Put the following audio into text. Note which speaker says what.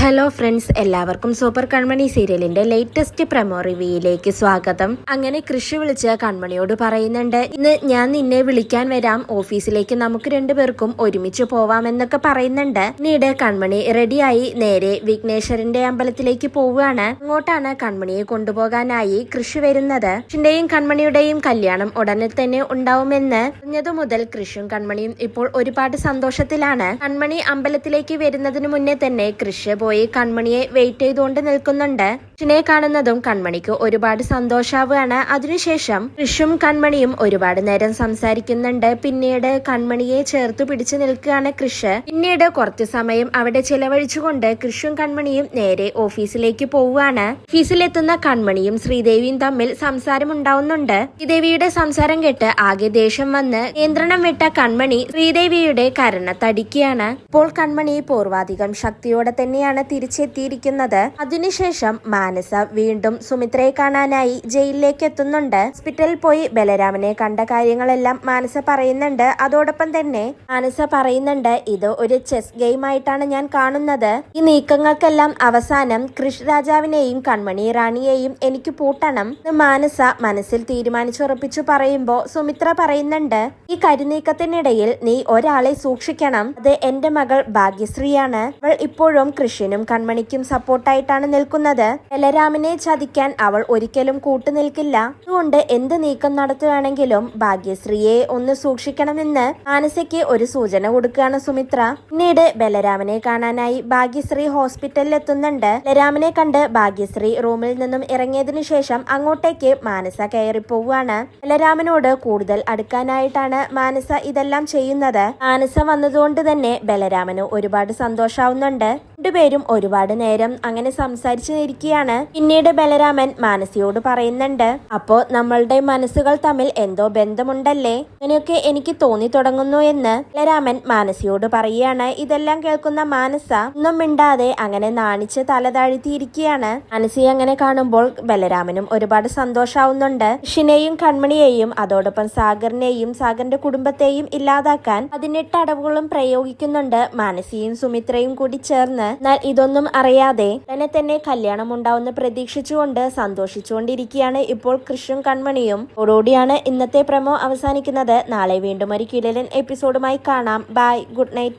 Speaker 1: Hello friends എല്ലാവർക്കും super Kanmani സീരിയലിന്റെ latest promo റിവ്യൂയിലേക്ക് സ്വാഗതം. അങ്ങനെ കൃഷി വിളിച്ച് കൺമണിയോട് പറയുന്നുണ്ട് ഇന്ന് ഞാൻ നിന്നെ വിളിക്കാൻ വരാം. ഓഫീസിലേക്ക് നമുക്ക് രണ്ടുപേർക്കും ഒരുമിച്ച് പോവാമെന്നൊക്കെ പറയുന്നുണ്ട്. പിന്നീട് കൺമണി റെഡിയായി നേരെ വിഘ്നേശ്വരന്റെ അമ്പലത്തിലേക്ക് പോവുകയാണ്. അങ്ങോട്ടാണ് കൺമണിയെ കൊണ്ടുപോകാനായി കൃഷി വരുന്നത്. കൃഷിന്റെയും കൺമണിയുടെയും കല്യാണം ഉടനെ തന്നെ ഉണ്ടാവുമെന്ന് പറഞ്ഞതു മുതൽ കൃഷിയും കൺമണിയും ഇപ്പോൾ ഒരുപാട് സന്തോഷത്തിലാണ്. കൺമണി അമ്പലത്തിലേക്ക് വരുന്നതിന് മുന്നേ തന്നെ കൃഷ് പോയി കൺമണിയെ വെയിറ്റ് ചെയ്തുകൊണ്ട് നിൽക്കുന്നുണ്ട്. കൃഷിനെ കാണുന്നതും കൺമണിക്ക് ഒരുപാട് സന്തോഷാവുകയാണ്. അതിനുശേഷം കൃഷും കൺമണിയും ഒരുപാട് നേരം സംസാരിക്കുന്നുണ്ട്. പിന്നീട് കൺമണിയെ ചേർത്ത് പിടിച്ചു നിൽക്കുകയാണ് കൃഷ്. പിന്നീട് കുറച്ചു സമയം അവിടെ ചിലവഴിച്ചുകൊണ്ട് കൃഷും കൺമണിയും നേരെ ഓഫീസിലേക്ക് പോവുകയാണ്. ഓഫീസിലെത്തുന്ന കൺമണിയും ശ്രീദേവിയും തമ്മിൽ സംസാരം സംസാരമുണ്ടാവുന്നുണ്ട്. ശ്രീദേവിയുടെ സംസാരം കേട്ട് ആകെ ദേഷ്യം വന്ന് നിയന്ത്രണം വിട്ട കൺമണി ശ്രീദേവിയുടെ കരണത്തടിക്കുകയാണ് ഇപ്പോൾ കൺമണി പൂർവാധികം ശക്തിയോടെ തന്നെയാണ് തിരിച്ചെത്തിയിരിക്കുന്നത്. അതിനുശേഷം മാനസ വീണ്ടും സുമിത്രയെ കാണാനായി ജയിലിലേക്ക് എത്തുന്നുണ്ട്. ഹോസ്പിറ്റലിൽ പോയി ബലരാമനെ കണ്ട കാര്യങ്ങളെല്ലാം മാനസ പറയുന്നുണ്ട്. അതോടൊപ്പം തന്നെ മാനസ പറയുന്നുണ്ട് ഇത് ഒരു ചെസ് ഗെയിം ആയിട്ടാണ് ഞാൻ കാണുന്നത്. ഈ നീക്കങ്ങൾക്കെല്ലാം അവസാനം കൃഷ് രാജാവിനെയും കൺമണി റാണിയെയും എനിക്ക് പൂട്ടണം. മാനസ മനസ്സിൽ തീരുമാനിച്ചുറപ്പിച്ചു പറയുമ്പോ സുമിത്ര പറയുന്നുണ്ട് ഈ കരുനീക്കത്തിനിടയിൽ നീ ഒരാളെ സൂക്ഷിക്കണം. അത് എന്റെ മകൾ ഭാഗ്യശ്രീയാണ്. അവൾ ഇപ്പോഴും കൃഷിനും കൺമണിക്കും സപ്പോർട്ടായിട്ടാണ് നിൽക്കുന്നത്. ബലരാമിനെ ചതിക്കാൻ അവൾ ഒരിക്കലും കൂട്ടുനിൽക്കില്ല. അതുകൊണ്ട് എന്ത് നീക്കം നടത്തുകയാണെങ്കിലും ഭാഗ്യശ്രീയെ ഒന്ന് സൂക്ഷിക്കണമെന്ന് മാനസയ്ക്ക് ഒരു സൂചന കൊടുക്കുകയാണ് സുമിത്ര. പിന്നീട് ബലരാമനെ കാണാനായി ഭാഗ്യശ്രീ ഹോസ്പിറ്റലിൽ എത്തുന്നുണ്ട്. ബലരാമനെ കണ്ട് ഭാഗ്യശ്രീ റൂമിൽ നിന്നും ഇറങ്ങിയതിനു ശേഷം അങ്ങോട്ടേക്ക് മാനസ കയറി പോവുകയാണ്. ബലരാമനോട് കൂടുതൽ അടുക്കാനായിട്ടാണ് മാനസ ഇതെല്ലാം ചെയ്യുന്നത്. മാനസ വന്നതുകൊണ്ട് തന്നെ ബലരാമന് ഒരുപാട് സന്തോഷാവുന്നുണ്ട്. രണ്ടുപേരും ഒരുപാട് നേരം അങ്ങനെ സംസാരിച്ചു നിൽക്കുകയാണ്. പിന്നീട് ബലരാമൻ മാനസിയോട് പറയുന്നുണ്ട് അപ്പോ നമ്മളുടെ മനസ്സുകൾ തമ്മിൽ എന്തോ ബന്ധമുണ്ടല്ലേ? അങ്ങനെയൊക്കെ എനിക്ക് തോന്നി തുടങ്ങുന്നു എന്ന്. ബലരാമൻ മാനസിയോട് പറയുകയാണ് ഇതെല്ലാം കേൾക്കുന്ന മാനസ ഒന്നും മിണ്ടാതെ അങ്ങനെ നാണിച്ച് തല താഴ്ത്തിയിരിക്കുകയാണ് മാനസി അങ്ങനെ കാണുമ്പോൾ ബലരാമനും ഒരുപാട് സന്തോഷാവുന്നുണ്ട്. ഷിനെയും കൺമണിയെയും അതോടൊപ്പം സാഗറിനെയും സാഗറിന്റെ കുടുംബത്തെയും ഇല്ലാതാക്കാൻ പതിനെട്ട് അടവുകളും പ്രയോഗിക്കുന്നുണ്ട്. മാനസിയും സുമിത്രയും കൂടി ചേർന്ന് എന്നാൽ ഇതൊന്നും അറിയാതെ തന്നെ തന്നെ കല്യാണം ഉണ്ടാവുന്ന പ്രതീക്ഷിച്ചുകൊണ്ട് സന്തോഷിച്ചുകൊണ്ടിരിക്കുകയാണ് ഇപ്പോൾ കൃഷും കൺമണിയും. ഓടോടിയാണ് ഇന്നത്തെ പ്രമോ അവസാനിക്കുന്നത്. നാളെ വീണ്ടും ഒരു കിടലൻ എപ്പിസോഡുമായി കാണാം. Bye good night